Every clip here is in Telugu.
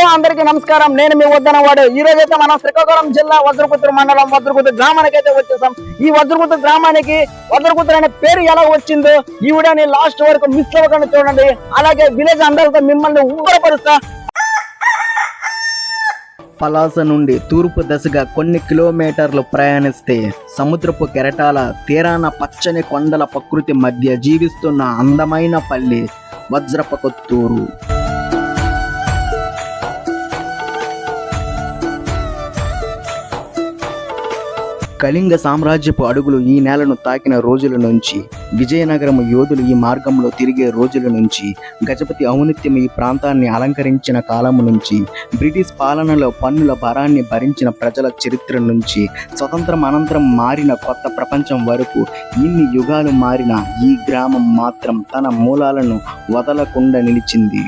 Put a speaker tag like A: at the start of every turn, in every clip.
A: హలో అందరికీ నమస్కారం. నేను మీ వద్దన వాడు ఈ రోజు అయితే మనం శ్రీకాకుళం జిల్లా వజ్రపుత్ర మండలం వజ్రపుత్ర గ్రామానికి అయితే వచ్చేసాం. ఈ వజ్రపుత్ర గ్రామానికి వజ్రపుత్ర అనే పేరు ఎలా వచ్చిందో ఈ వీడియోని లాస్ట్ వరకు మిస్ అవ్వకుండా చూడండి. అలాగే విలేజ్ అందరితో మిమ్మల్ని ఉబ్బరపరుస్తా
B: పలాస నుండి తూర్పు దశగా కొన్ని కిలోమీటర్లు ప్రయాణిస్తే సముద్రపు కెరటాల తీరాన పచ్చని కొండల ప్రకృతి మధ్య జీవిస్తున్న అందమైన పల్లి వజ్రపకొత్తూరు. కళింగ సామ్రాజ్యపు అడుగులు ఈ నేలను తాకిన రోజుల నుంచి విజయనగరం యోధులు ఈ మార్గంలో తిరిగే రోజుల నుంచి గజపతి ఔన్నత్యం ఈ ప్రాంతాన్ని అలంకరించిన కాలం నుంచి బ్రిటిష్ పాలనలో పన్నుల భారాన్ని భరించిన ప్రజల చరిత్ర నుంచి స్వతంత్రం అనంతరం మారిన కొత్త ప్రపంచం వరకు ఇన్ని యుగాలు మారిన ఈ గ్రామం మాత్రం తన మూలాలను వదలకుండా నిలిచింది.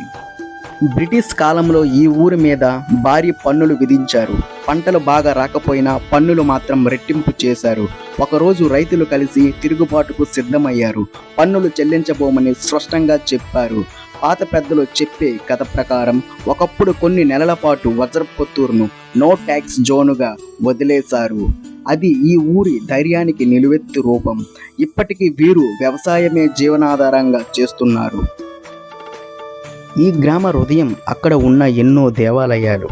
B: బ్రిటిష్ కాలంలో ఈ ఊరి మీద భారీ పన్నులు విధించారు. పంటలు బాగా రాకపోయినా పన్నులు మాత్రం రెట్టింపు చేశారు. ఒకరోజు రైతులు కలిసి తిరుగుబాటుకు సిద్ధమయ్యారు. పన్నులు చెల్లించబోమని స్పష్టంగా చెప్పారు. పాత పెద్దలు చెప్పే కథ ప్రకారం ఒకప్పుడు కొన్ని నెలల పాటు వజ్రపుత్తూరును నో ట్యాక్స్ జోనుగా వదిలేశారు. అది ఈ ఊరి ధైర్యానికి నిలువెత్తు రూపం. ఇప్పటికీ వీరు వ్యవసాయమే జీవనాధారంగా చేస్తున్నారు. ఈ గ్రామ హృదయం అక్కడ ఉన్న ఎన్నో దేవాలయాలు.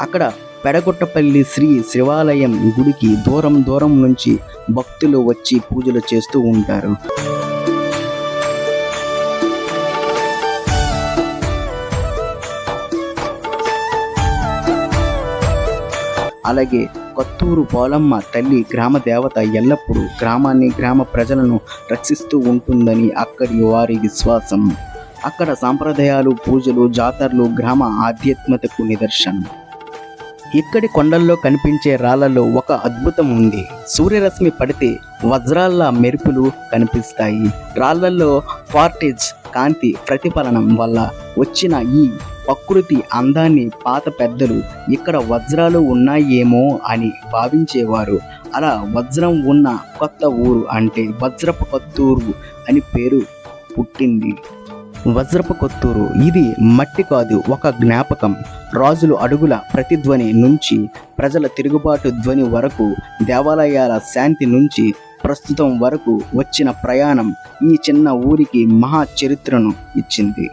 B: అక్కడ పెడగొట్టపల్లి శ్రీ శివాలయం గుడికి దూరం దూరం నుంచి భక్తులు వచ్చి పూజలు చేస్తూ ఉంటారు. అలాగే కొత్తూరు పోలమ్మ తల్లి గ్రామ దేవత ఎల్లప్పుడూ గ్రామాన్ని గ్రామ ప్రజలను రక్షిస్తూ ఉంటుందని అక్కడి వారి విశ్వాసం. అక్కడ సాంప్రదాయాలు పూజలు జాతరలు గ్రామ ఆధ్యాత్మికకు నిదర్శనం. ఇక్కడి కొండల్లో కనిపించే రాళ్ళలో ఒక అద్భుతం ఉంది. సూర్యరశ్మి పడితే వజ్రాల మెరుపులు కనిపిస్తాయి. రాళ్ళలో ఫార్టేజ్ కాంతి ప్రతిఫలనం వల్ల వచ్చిన ఈ ప్రకృతి అందాన్ని పాత పెద్దలు ఇక్కడ వజ్రాలు ఉన్నాయేమో అని భావించేవారు. అలా వజ్రం ఉన్న కొత్త ఊరు అంటే వజ్రపు కొత్తూరు అని పేరు పుట్టింది. వజ్రపు కొత్తూరు ఇది మట్టి కాదు ఒక జ్ఞాపకం. రాజులు అడుగుల ప్రతిధ్వని నుంచి ప్రజల తిరుగుబాటు ధ్వని వరకు దేవాలయాల శాంతి నుంచి ప్రస్తుతం వరకు వచ్చిన ప్రయాణం ఈ చిన్న ఊరికి మహా చరిత్రను ఇచ్చింది.